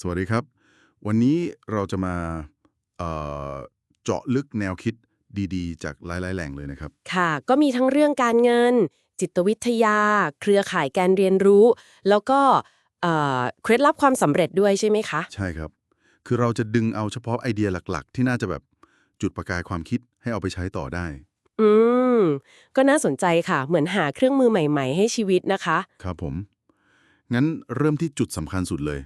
สวัสดีครับ วันนี้เราจะมาเอ่อเจาะลึกแนวคิดดีๆ จากหลาย ๆ แหล่งเลยนะครับ ค่ะ ก็มีทั้งเรื่องการเงิน จิตวิทยา เครือข่ายการเรียนรู้ แล้วก็เอ่อเคล็ดลับความสำเร็จด้วยใช่ไหมคะ ใช่ครับ คือเราจะดึงเอาเฉพาะไอเดียหลักๆ ที่น่าจะแบบจุดประกายความคิดให้เอาไปใช้ต่อได้ อืม ก็น่าสนใจค่ะ เหมือนหาเครื่องมือใหม่ ๆ ให้ชีวิตนะคะ ครับผม งั้นเริ่มที่จุดสำคัญสุดเลย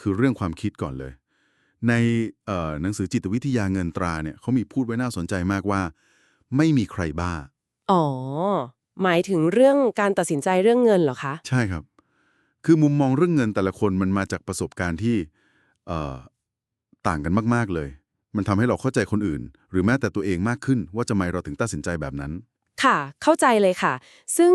คือเรื่องความคิดก่อนเลย ในเอ่อหนังสือจิตวิทยาเงินตราเนี่ยเขามีพูดไว้น่าสนใจมากว่า ไม่มีใครบ้า อ๋อ หมายถึงเรื่องการตัดสินใจเรื่องเงินเหรอคะ ใช่ครับ คือมุมมองเรื่องเงินแต่ละคนมันมาจากประสบการณ์ที่เอ่อต่างกันมากๆเลย มันทำให้เราเข้าใจคนอื่น หรือแม้แต่ตัวเองมากขึ้น ว่าจะไมเราถึงตัดสินใจแบบนั้น ค่ะ เข้าใจเลยค่ะ ซึ่ง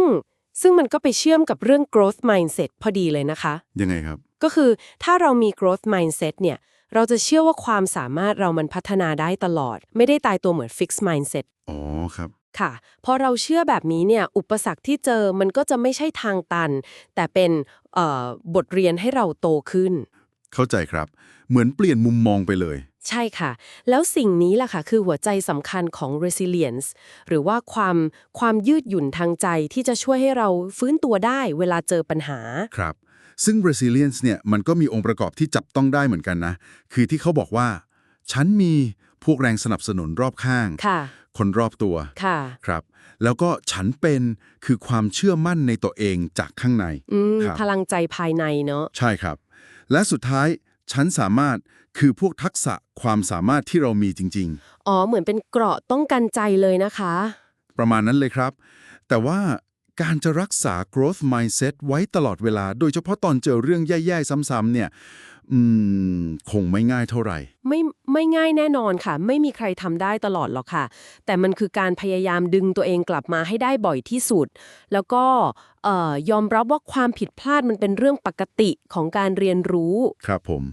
ซึ่งมันก็ไปเชื่อมกับเรื่อง growth mindset พอดีเลยนะคะ ยังไงครับ ก็คือถ้าเรามี growth mindset เนี่ย เราจะเชื่อว่าความสามารถเรามันพัฒนาได้ตลอด ไม่ได้ตายตัวเหมือน fixed mindset อ๋อครับ ค่ะพอเราเชื่อแบบนี้เนี่ย อุปสรรคที่เจอมันก็จะไม่ใช่ทางตัน แต่เป็นเอ่อบทเรียนให้เราโตขึ้น เข้าใจครับ เหมือนเปลี่ยนมุมมองไปเลย ใช่ค่ะ แล้วสิ่งนี้ล่ะค่ะ คือหัวใจสำคัญของ resilience หรือว่าความความยืดหยุ่นทางใจที่จะช่วยให้เราฟื้นตัวได้เวลาเจอปัญหา ครับ ซึ่ง resilience เนี่ยมันก็มีองค์ประกอบที่จับต้องได้เหมือนกันนะ คือที่เขาบอกว่า ฉันมีพวกแรงสนับสนุนรอบข้างค่ะคนรอบตัวค่ะครับ แล้วก็ฉันเป็นคือความเชื่อมั่นในตัวเองจากข้างในอืมครับพลังใจภายในเนอะใช่ครับ และสุดท้ายฉันสามารถคือพวกทักษะความสามารถที่เรามีจริงอ๋อ เหมือนเป็นเกราะป้องกันใจเลยนะคะๆประมาณนั้นเลยครับ แต่ว่า การจะรักษา growth mindset ไว้ตลอดเวลา โดยเฉพาะตอนเจอเรื่องแย่ๆ ซ้ำๆเนี่ย อืม คงไม่ง่ายเท่าไหร่ ไม่ไม่ง่ายแน่นอนค่ะ ไม่มีใครทำได้ตลอดหรอกค่ะ แต่มันคือการพยายามดึงตัวเองกลับมาให้ได้บ่อยที่สุด แล้วก็เอ่อยอมรับว่าความผิดพลาดมันเป็นเรื่องปกติของการเรียนรู้ ครับผม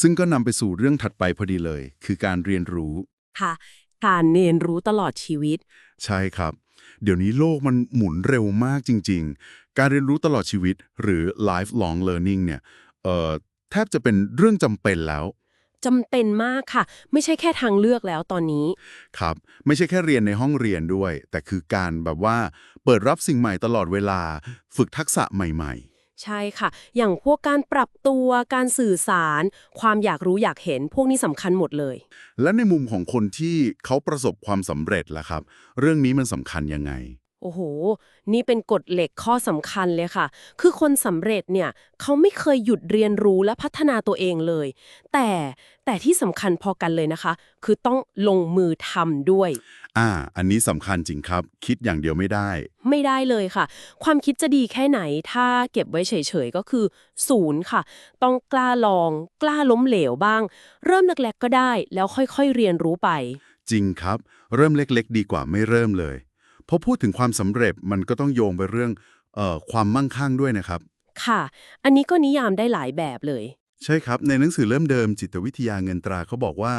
ซึ่งก็นำไปสู่เรื่องถัดไปพอดีเลย คือการเรียนรู้ค่ะการเรียนรู้ตลอดชีวิต ใช่ครับ เดี๋ยวนี้โลกมันหมุนเร็วมากจริง ๆ การเรียนรู้ตลอดชีวิตหรือ lifelong learning เนี่ยเอ่อแทบจะเป็นเรื่องจำเป็นแล้วจำเป็นมากค่ะ ไม่ใช่แค่ทางเลือกแล้วตอนนี้ ครับ ไม่ใช่แค่เรียนในห้องเรียนด้วย แต่คือการแบบว่าเปิดรับสิ่งใหม่ตลอดเวลา ฝึกทักษะใหม่ ใช่ค่ะ อย่างพวกการปรับตัวการสื่อสาร ความอยากรู้อยากเห็นพวกนี้สำคัญหมดเลย และในมุมของคนที่เขาประสบความสำเร็จล่ะครับ เรื่องนี้มันสำคัญยังไง โอ้โห นี่เป็นกฎเหล็กข้อสำคัญเลยค่ะ คือคนสำเร็จเนี่ย เขาไม่เคยหยุดเรียนรู้และพัฒนาตัวเองเลย แต่แต่ที่สำคัญพอกันเลยนะคะ คือต้องลงมือทำด้วย อ่า อันนี้สำคัญจริงครับ คิดอย่างเดียวไม่ได้ ไม่ได้เลยค่ะ ความคิดจะดีแค่ไหน ถ้าเก็บไว้เฉยๆ ก็คือศูนย์ค่ะ ต้องกล้าลอง กล้าล้มเหลวบ้าง เริ่มเล็กๆก็ได้ แล้วค่อยๆเรียนรู้ไป จริงครับ เริ่มเล็กๆ ดีกว่าไม่เริ่มเลยเพราะพูดถึงความสำเร็จมันก็ต้องโยงไปเรื่องเอ่อความมั่งคั่งด้วยนะครับ ค่ะ อันนี้ก็นิยามได้หลายแบบเลย ใช่ครับ ในหนังสือเล่มเดิมจิตวิทยาเงินตราเขาบอกว่า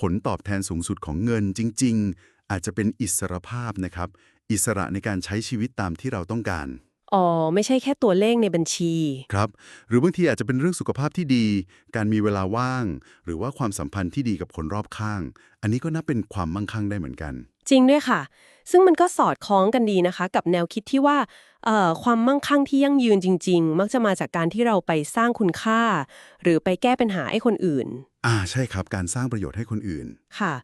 ผลตอบแทนสูงสุดของเงินจริง ๆ อาจจะเป็นอิสรภาพนะครับ อิสระในการใช้ชีวิตตามที่เราต้องการ อ๋อ ไม่ใช่แค่ตัวเลขในบัญชี ครับ หรือบางทีอาจจะเป็นเรื่องสุขภาพที่ดี การมีเวลาว่าง หรือว่าความสัมพันธ์ที่ดีกับคนรอบข้าง อันนี้ก็นับเป็นความมั่งคั่งได้เหมือนกัน จริงด้วยค่ะ ซึ่งมันก็สอดคล้องกันดีนะคะ กับแนวคิดที่ว่าเอ่อความมั่งคั่งที่ยั่งยืนจริง ๆ มักจะมาจากการที่เราไปสร้างคุณค่า หรือไปแก้ปัญหาให้คนอื่น อ่าใช่ครับ การสร้างประโยชน์ให้คนอื่นค่ะ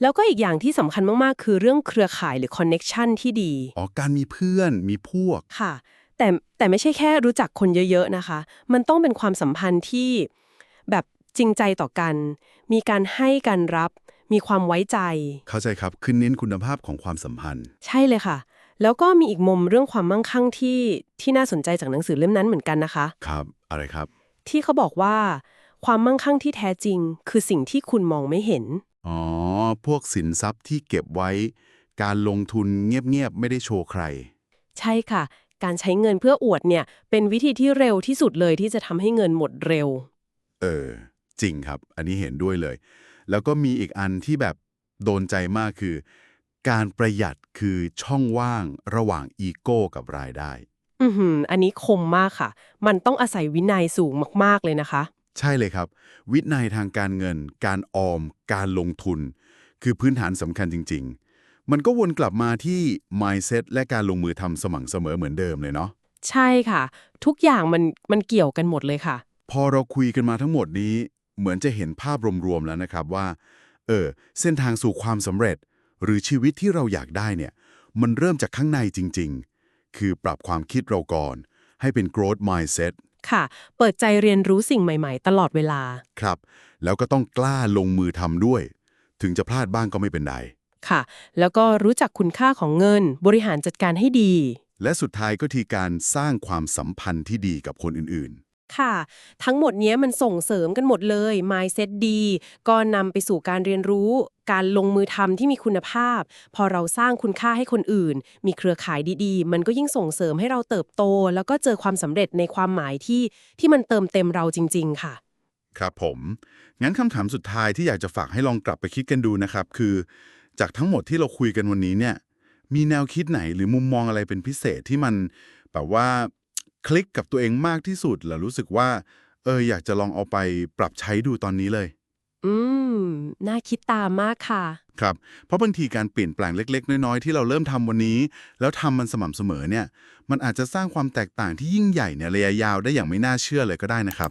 แล้วก็อีกอย่างที่สำคัญมากๆ คือเรื่องเครือข่ายหรือคอนเน็ชันที่ดีอ๋อการมีเพื่อนมีพวกค่ะ แต่แต่ไม่ใช่แค่รู้จักคนเยอะๆนะคะ มันต้องเป็นความสัมพันธ์ที่แบบจริงใจต่อกัน มีการให้การรับ มีความไว้ใจ เข้าใจครับคือเน้นคุณภาพของความสัมพันธ์ ใช่เลยค่ะ แล้วก็มีอีกมุมเรื่องความมั่งคั่งที่ที่น่าสนใจจากหนังสือเล่มนั้นเหมือนกันนะคะ ครับ อะไรครับ ที่เขาบอกว่า ความมั่งคั่งที่แท้จริง คือสิ่งที่คุณมองไม่เห็น อ๋อ พวกสินทรัพย์ที่เก็บไว้ การลงทุนเงียบๆไม่ได้โชว์ใคร ใช่ค่ะ การใช้เงินเพื่ออวดเนี่ย เป็นวิธีที่เร็วที่สุดเลยที่จะทำให้เงินหมดเร็ว เออ จริงครับ อันนี้เห็นด้วยเลย แล้วก็มีอีกอันที่แบบโดนใจมากคือ การประหยัดคือช่องว่างระหว่างอีโก้กับรายได้ อือหือ อันนี้คมมากค่ะ มันต้องอาศัยวินัยสูงมากๆเลยนะคะ ใช่เลยครับ วินัยทางการเงิน การออม การลงทุน คือพื้นฐานสำคัญจริง ๆ มันก็วนกลับมาที่ mindset และการลงมือทำสม่ำเสมอเหมือนเดิมเลยเนาะใช่ค่ะ ทุกอย่างมันมันเกี่ยวกันหมดเลยค่ะ พอเราคุยกันมาทั้งหมดนี้ เหมือนจะเห็นภาพรวมๆแล้วนะครับว่า เออ เส้นทางสู่ความสำเร็จ หรือชีวิตที่เราอยากได้เนี่ย มันเริ่มจากข้างในจริง ๆ คือปรับความคิดเราก่อน ให้เป็น growth mindset ค่ะ เปิดใจเรียนรู้สิ่งใหม่ๆ ตลอดเวลา ครับ แล้วก็ต้องกล้าลงมือทำด้วย ถึงจะพลาดบ้างก็ไม่เป็นไร ค่ะ แล้วก็รู้จักคุณค่าของเงิน บริหารจัดการให้ดี และสุดท้ายก็ที่การสร้างความสัมพันธ์ที่ดีกับคนอื่น ค่ะ ทั้งหมดเนี้ยมันส่งเสริมกันหมดเลย mindset ดี ก็นำไปสู่การเรียนรู้ การลงมือทำที่มีคุณภาพ พอเราสร้างคุณค่าให้คนอื่น มีเครือข่ายดีๆ มันก็ยิ่งส่งเสริมให้เราเติบโต แล้วก็เจอความสำเร็จในความหมายที่ที่มันเติมเต็มเราจริง ๆ ค่ะ ครับผม งั้นคำถามสุดท้ายที่อยากจะฝากให้ลองกลับไปคิดกันดูนะครับ คือ จากทั้งหมดที่เราคุยกันวันนี้เนี่ย มีแนวคิดไหนหรือมุมมองอะไรเป็นพิเศษที่มันแบบว่า คลิกกับตัวเองมากที่สุดแล้วรู้สึกว่า เอออยากจะลองเอาไปปรับใช้ดูตอนนี้เลย อืม น่าคิดตามมากค่ะ ครับ เพราะบางทีการเปลี่ยนแปลงเล็ก ๆ น้อยๆ ที่เราเริ่มทำวันนี้ แล้วทำมันสม่ำเสมอเนี่ย มันอาจจะสร้างความแตกต่างที่ยิ่งใหญ่ในระยะยาวได้อย่างไม่น่าเชื่อเลยก็ได้นะครับ